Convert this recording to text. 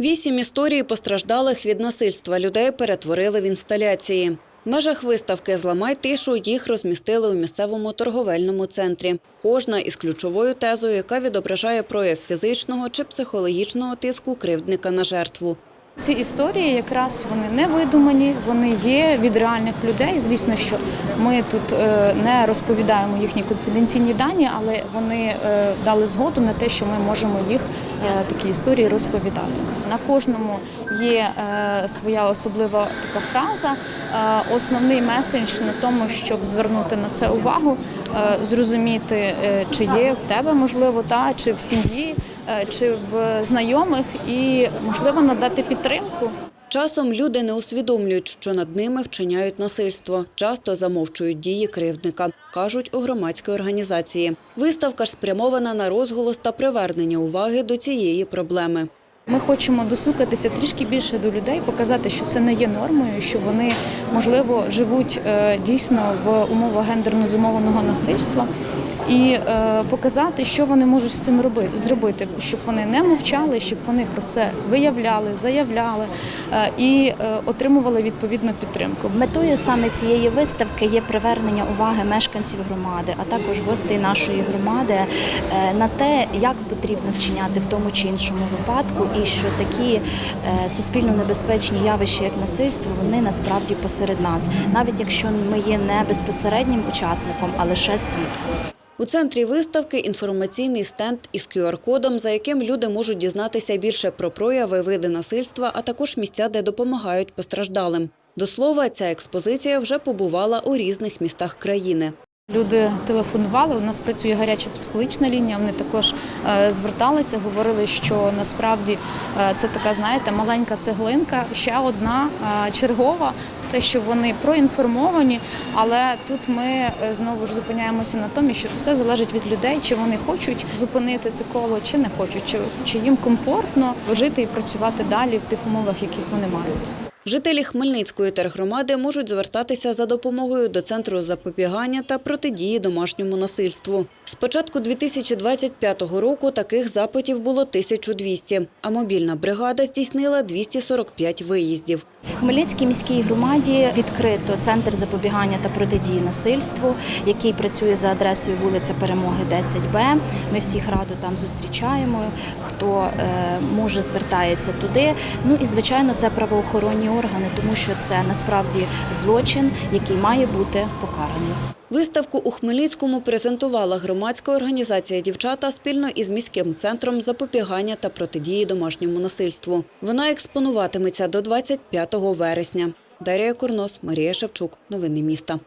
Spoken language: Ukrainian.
Вісім історій постраждалих від насильства людей перетворили в інсталяції. В межах виставки «Зламай тишу» їх розмістили у місцевому торговельному центрі. Кожна із ключовою тезою, яка відображає прояв фізичного чи психологічного тиску кривдника на жертву. Ці історії якраз вони не видумані, вони є від реальних людей. Звісно, що ми тут е, не розповідаємо їхні конфіденційні дані, але вони е, дали згоду на те, що ми можемо їх е, такі історії розповідати. На кожному є своя особлива така фраза. Основний меседж на тому, щоб звернути на це увагу, зрозуміти, чи є в тебе можливо та чи в сім'ї, чи в знайомих, і можливо надати підтримку. Часом люди не усвідомлюють, що над ними вчиняють насильство. Часто замовчують дії кривдника, кажуть у громадській організації. Виставка ж спрямована на розголос та привернення уваги до цієї проблеми. Ми хочемо дослухатися трішки більше до людей, показати, що це не є нормою, що вони можливо живуть е, дійсно в умовах гендерно зумовленого насильства, і е, показати, що вони можуть з цим робити, зробити, щоб вони не мовчали, щоб вони про це виявляли, заявляли е, і е, отримували відповідну підтримку. Метою саме цієї виставки є привернення уваги мешканців громади, а також гостей нашої громади на те, як потрібно вчиняти в тому чи іншому випадку, і що такі суспільно небезпечні явища, як насильство, вони насправді посеред нас, навіть якщо ми є не безпосереднім учасником, а лише свідком. У центрі виставки інформаційний стенд із QR-кодом, за яким люди можуть дізнатися більше про прояви, види насильства, а також місця, де допомагають постраждалим. До слова, ця експозиція вже побувала у різних містах країни. Люди телефонували. У нас працює гаряча психологічна лінія. Вони також е, зверталися, говорили, що насправді е, це така, знаєте, маленька цеглинка, ще одна е, чергова. Те, що вони проінформовані, але тут ми знову ж зупиняємося на тому, що все залежить від людей, чи вони хочуть зупинити це коло, чи не хочуть, чи, чи їм комфортно жити і працювати далі в тих умовах, яких вони мають. Жителі Хмельницької тергромади можуть звертатися за допомогою до Центру запобігання та протидії домашньому насильству. З початку 2025 року таких запитів було 1200, а мобільна бригада здійснила 245 виїздів. В Хмельницькій міській громаді відкрито центр запобігання та протидії насильству, який працює за адресою вулиця Перемоги 10Б. Ми всіх радо там зустрічаємо. Хто е, може звертається туди. Ну і звичайно, це правоохоронні органи, тому що це насправді злочин, який має бути покараний. Виставку у Хмельницькому презентувала громадська організація «Дівчата» спільно із міським центром запобігання та протидії домашньому насильству. Вона експонуватиметься до 25 вересня. Дар'я Курнос, Марія Шевчук. Новини міста.